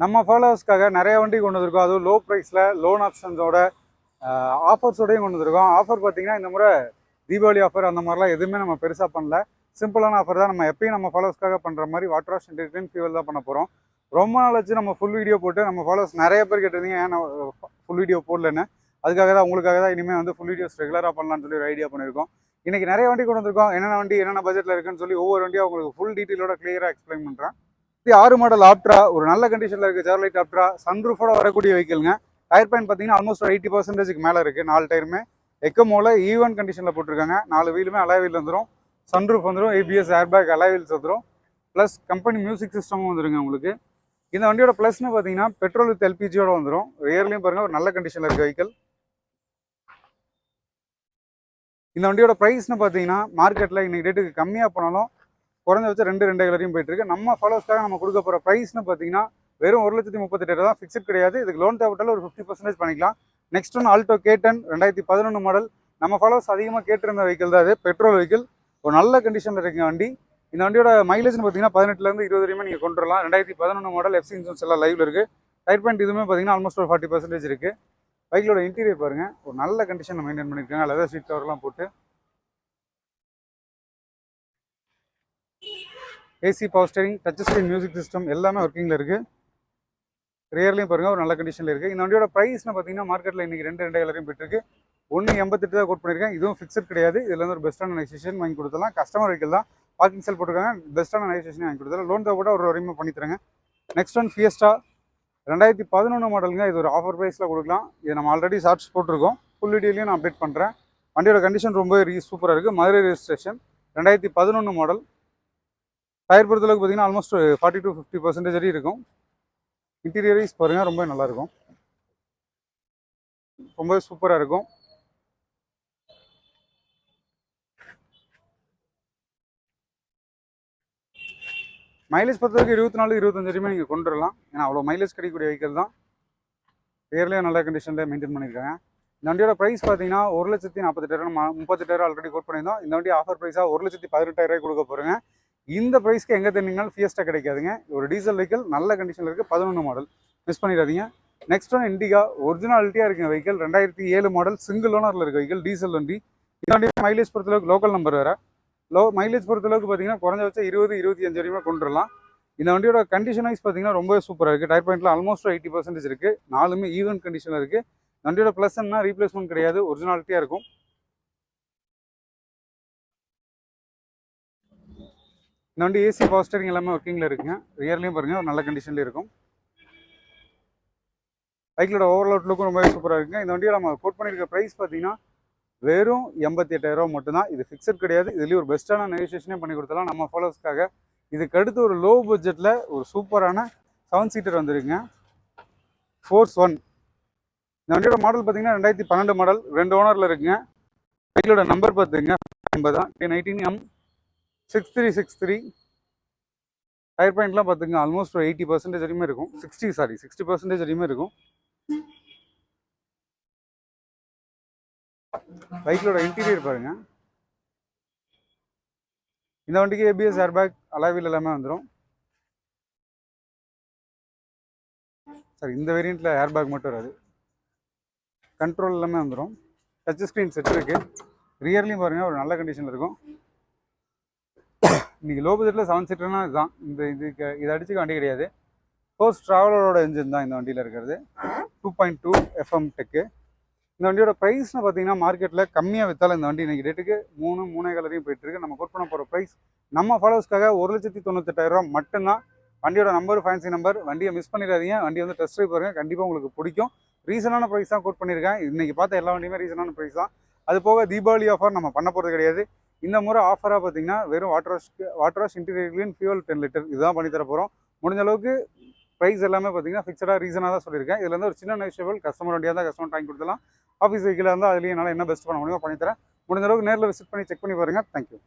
நம்ம ஃபாலோவர்ஸ்க்காக நிறைய வண்டி கொண்டு வந்திருக்கோம். அதுவும் லோ ப்ரைஸில் லோன் ஆப்ஷன்ஸோட ஆஃபர்ஸோடையும் கொண்டு வந்திருக்கோம். ஆஃபர் பார்த்தீங்கன்னா இந்த முறை தீபாவளி ஆஃபர் அந்த மாதிரிலாம் எதுவுமே நம்ம பெருசாக பண்ணல. சிம்பிளான ஆஃபர் தான் நம்ம எப்பயும் நம்ம ஃபாலோவர்ஸ்க்காக பண்ணுற மாதிரி வாட்டர் வாஷ் இன்டெலிஜென்ட் ஃபியூவல் தான் பண்ண போகிறோம் ரொம்ப நாள் வச்சு நம்ம ஃபுல் வீடியோ போட்டு நம்ம ஃபாலோவர்ஸ் நிறைய பேர் கேட்டிருந்தீங்க ஏன் ஃபுல் வீடியோ போடலன்னு? அதுக்காக தான் உங்களுக்காக தான் இனிமேல் வந்து ஃபுல் வீடியோஸ் ரெகுலராக பண்ணலாம்னு சொல்லி ஒரு ஐடியா பண்ணியிருக்கோம். இன்றைக்கி நிறைய வண்டி கொண்டு வந்திருக்கோம். என்னென்ன வண்டி என்னென்ன பட்ஜெட்டில் இருக்குன்னு சொல்லி ஒவ்வொரு வண்டியும் உங்களுக்கு ஃபுல் டீட்டெயிலோட கிளியராக எக்ஸ்பிளைன் பண்ணுறேன் இது ஆறு மாடல் ஆப்ட்ரா ஒரு நல்ல கண்டிஷனில் இருக்குது ஜெர்லைட் ஆப்ட்ரா சன்ரூஃபோட வரக்கூடிய வெஹிக்கிள்ங்க டயர் பாயிண்ட் பார்த்தீங்கன்னா ஆல்மோஸ்ட் ஒரு எயிட்டி பர்சன்டேஜுக்கு மேலே இருக்குது நாலு டயருமே எக்கமோல ஈவன் கண்டிஷனில் போட்டிருக்காங்க. நாலு வீலுமே அலாய் வீல் வந்துடும் சன்ரூஃப் வந்துடும் ஏபிஎஸ் ஏர்பேக் அலாய் வீல்ஸ் வந்துடும் ப்ளஸ் கம்பெனி மியூசிக் சிஸ்டமும் வந்துருங்க உங்களுக்கு. இந்த வண்டியோட ப்ளஸ்னு பார்த்தீங்கன்னா பெட்ரோல் வித் எல்பிஜியோட வந்துடும் ரியர்லையும் பாருங்கள் ஒரு நல்ல கண்டிஷனில் இருக்க வெஹிக்கிள் இந்த வண்டியோட ப்ரைஸ்னு பார்த்தீங்கன்னா மார்க்கெட்டில் இன்னைக்கு டேட்டுக்கு கம்மியாக போனாலும் குறைஞ்சபட்சம் ரெண்டு ரெண்டு கலரையும் போயிட்டு இருக்கு நம்ம ஃபாலோஸ்க்காக நம்ம கொடுக்க போகிற ப்ரைஸ்னு பார்த்தீங்கன்னா வெறும் ஒரு லட்சத்தி முப்பத்தெட்டு தான் ஃபிக்ஸட் கிடையாது. இதுக்கு லோன் தேவைப்பட்டாலும் ஒரு ஃபிஃப்டி பர்சன்டேஜ் பண்ணிக்கலாம். நெக்ஸ்ட் ஒன் ஆல்டோ கேட்டன் ரெண்டாயிரத்தி பதினொன்று மாடல் நம்ம ஃபாலோவர்ஸ் அதிகமாக கேட்டிருந்த வெஹிக்கிள் தான் அது பெட்ரோல் வெஹிக்கிள் ஒரு நல்ல கண்டிஷனில் இருக்க வண்டி. இந்த வண்டியோட மைலேஜ்னு பார்த்தீங்கன்னா பதினெட்டுலேருந்து இருபது வரையுமே நீங்கள் கொண்டு வரலாம் ரெண்டாயிரத்தி பதினொன்று மாடல் எஃப்சி இன்சூரன்ஸ் எல்லாம் லைவில் இருக்குது டயர் பாயிண்ட் இதுவுமே பார்த்தீங்கன்னா ஆல்மோஸ்ட் ஒரு ஃபார்ட்டி பர்சன்டேஜ் இருக்குது பைக்கிலோட இன்டீரியர் பாருங்கள் ஒரு நல்ல கண்டிஷனில் மெயின்டைன் பண்ணியிருக்காங்க. லெதர் சீட் கவர்லாம் போட்டு. AC power steering touch screen music system எல்லாமே ஒர்க்கிங்கில் இருக்குது ரியர்லையும் பாருங்கள் ஒரு நல்ல கண்டிஷனில் இருக்குது இந்த வண்டியோட ப்ரைஸ்னு பார்த்தீங்கன்னா மார்க்கெட்டில் இன்றைக்கி ரெண்டு ரெண்டு கலரையும் போயிட்டுருக்கு ஒன்று எண்பத்தெட்டு தான் கோட் பண்ணியிருக்கேன் இதுவும் ஃபிக்ஸட் கிடையாது. இதில் வந்து ஒரு பெஸ்ட்டான நைசேஷன் வாங்கி கொடுத்தலாம் கஸ்டமர் வெஹிக்கிள் தான். பார்க்கிங் செல் போட்டிருக்காங்க. பெஸ்ட்டான நைசேஷன் வாங்கி கொடுத்தலாம் லோன் கூட ஒரு வரையுமே பண்ணி தரேங்க. நெக்ஸ்ட் ஒன் ஃபியஸ்டா ரெண்டாயிரத்தி பதினொன்று மாடலுங்க இது ஒரு ஆஃபர் ப்ரைஸில் கொடுக்கலாம். இது நம்ம ஆல்ரெடி ஷார்ட்ஸ் போட்டிருக்கோம். ஃபுல் வீடியோலையும் நான் அப்டேட் பண்ணுறேன் வண்டியோட கண்டிஷன் ரொம்ப சூப்பராக இருக்குது மதுரை ரெஜிஸ்ட்ரேஷன் ரெண்டாயிரத்தி பதினொன்று மாடல் டயர் பொறுத்தளவுக்கு பார்த்தீங்கன்னா almost forty to fifty percentage வரையும் இருக்கும். இன்டீரியரைஸ் பாருங்கள் ரொம்ப நல்லாயிருக்கும் ரொம்ப சூப்பராக இருக்கும். மைலேஜ் பொறுத்தவரைக்கும் இருபத்தி நாலு இருபத்தஞ்சு வரையுமே நீங்கள் கொண்டு வரலாம் ஏன்னா அவ்வளோ மைலேஜ் கிடைக்கக்கூடிய வெஹிக்கிள் தான். ரியர்லேயும் நல்ல கண்டிஷனில் மெயின்டைன் பண்ணியிருக்காங்க இந்த வண்டியோட ப்ரைஸ் பார்த்தீங்கன்னா ஒரு லட்சத்தி நாற்பத்தெட்டாயிரம் முப்பத்தெட்டாயிரம் ஆல்ரெடி கோட் பண்ணியிருந்தோம். இந்த வண்டி ஆஃபர் ப்ரைஸாக ஒரு லட்சத்தி பதினெட்டாயிரம் கொடுக்க போகிறேங்க இந்த ப்ரைஸ்க்கு எங்கே தெரிஞ்சிங்கனாலும் ஃபியஸ்ட்டாக கிடைக்காதுங்க. ஒரு டீசல் வெஹிக்கிள் நல்ல கண்டிஷனில் இருக்குது பதினொன்று மாடல் மிஸ் பண்ணிடாதீங்க. நெக்ஸ்ட் ஒன் இண்டிகா ஒரிஜினாலிட்டியாக இருக்குங்க வெஹிக்கிள் ரெண்டாயிரத்தி ஏழு மாடல் சிங்கிள் ஓனரில் இருக்க வெஹிக்கிள் டீசல் வண்டி. இந்த மைலேஜ் பொறுத்தளவுக்கு லோக்கல் நம்பர் வேறு. லோ மைலேஜ் பொறுத்தளவுக்கு பார்த்தீங்கன்னா குறைஞ்சபட்சம் இருபது இருபத்தி அஞ்சு வரையுமே கொண்டு வரலாம் இந்த வண்டியோட கண்டிஷன் வைஸ் பார்த்தீங்கன்னா ரொம்ப சூப்பராக இருக்குது டயர் பாயிண்ட்ல ஆல்மோஸ்ட் எயிட்டி பர்சன்டேஜ் இருக்குது நாலுமே ஈவன் கண்டிஷனில் இருக்குது வண்டியோட ப்ளஸ் என்ன ரீப்ளேஸ்மெண்ட் கிடையாது. ஒரிஜினாலிட்டியாக இருக்கும். இந்த வண்டி ஏசி பவர் ஸ்டேரிங் எல்லாமே ஒர்க்கிங்கில் இருக்குங்க ரியர்லையும் பாருங்கள் ஒரு நல்ல கண்டிஷன்லேயும் இருக்கும். பைக்கிலோட ஓவர் லுக்கும் ரொம்பவே சூப்பராக இருக்குங்க. இந்த வண்டியை நம்ம கோட் பண்ணியிருக்க ப்ரைஸ் பார்த்தீங்கன்னா வெறும் எண்பத்தி எட்டாயிரரூவா மட்டும்தான். இது ஃபிக்ஸட் கிடையாது. இதுலேயும் ஒரு பெஸ்ட்டான நெகோசியேஷனே பண்ணி கொடுத்தலாம் நம்ம ஃபாலோவர்ஸ்க்காக இதுக்கு அடுத்து ஒரு லோ பட்ஜெட்டில் ஒரு சூப்பரான செவன் சீட்டர் வந்துருக்குங்க. ஃபோர்ஸ் ஒன் இந்த வண்டியோட மாடல் பார்த்தீங்கன்னா ரெண்டாயிரத்தி பன்னெண்டு மாடல் ரெண்டு ஓனரில் இருக்குங்க. பைக்கிலோட நம்பர் பார்த்துங்க ஐம்பது. தான் nineteen M six three six three tyre பாயிண்ட்லாம் பார்த்துங்க ஆல்மோஸ்ட் ஒரு எயிட்டி பர்சன்டேஜ் வரையுமே இருக்கும். சிக்ஸ்டி சாரி சிக்ஸ்டி பர்சன்டேஜ் வரையுமே இருக்கும். பைக்கிலோட இன்டீரியர் பாருங்க. இந்த வண்டிக்கு ஏபிஎஸ் ஏர்பேக் அலாவில் எல்லாமே வந்துடும் சாரி இந்த வேரியண்ட்டில் ஏர்பேக் மட்டும் வராது. கண்ட்ரோல் எல்லாமே வந்துடும் டச் ஸ்க்ரீன் செட் இருக்குது ரியர்லையும் பாருங்கள் ஒரு நல்ல கண்டிஷனில் இருக்கும். இன்றைக்கி லோ பட்ஜெட்டில் செவன் சீட்டர்னா இதுதான். இந்த இதுக்கு இதை அடிச்சுக்க வண்டி கிடையாது. ஃபோர்ஸ் ட்ராவலரோட இன்ஜின் தான் இந்த வண்டியில் இருக்கிறது. Two point two FM deck இந்த வண்டியோட ப்ரைஸ்னு பார்த்தீங்கன்னா மார்க்கெட்டில் கம்மியாக விற்றாலும் இந்த வண்டி இன்றைக்கி ரேட்டுக்கு மூணு மூணே கலரையும் போயிட்டு இருக்கு. நம்ம கோட் பண்ண போகிற ப்ரைஸ் நம்ம ஃபாலோவர்ஸ்க்காக ஒரு லட்சத்தி தொண்ணூத்தெட்டாயிரம் மட்டும்தான். வண்டியோட நம்பர் ஃபேன்சி நம்பர் வண்டியை மிஸ் பண்ணிடாதீங்க. வண்டி வந்து டெஸ்ட் ட்ரைவ் பாருங்க. கண்டிப்பாக உங்களுக்கு பிடிக்கும். ரீசனான ப்ரைஸ் தான் கோட் பண்ணியிருக்கேன். இன்றைக்கி பார்த்த எல்லா வண்டியுமே ரீசனான ப்ரைஸ் தான். அது போக தீபாவளி ஆஃபர் நம்ம பண்ண போகிறது கிடையாது. இந்த முறை ஆஃபராக பார்த்தீங்கன்னா வெறும் water வாஷ்க்கு water wash interior clean fuel ten litre இதுதான் பண்ணி தர போகிறோம் முடிஞ்ச அளவுக்கு ப்ரைஸ் எல்லாமே பார்த்தீங்கன்னா ஃபிக்ஸடாக ரீசனாக தான் சொல்லியிருக்கேன். இதில் வந்து ஒரு சின்ன நெகோஷியபிள் கஸ்டமர் வண்டியாக தான் கஸ்டமர் வாங்கி கொடுத்துலாம் ஆஃபீஸ் வெஹிக்கில் இருந்தால் அதுலேயும் என்னால் என்ன பெஸ்ட் பண்ண முடியுமோ பண்ணித்தரேன் முடிஞ்ச அளவுக்கு நேரில் விசிட் பண்ணி செக் பண்ணி பாருங்கள் தேங்க்யூ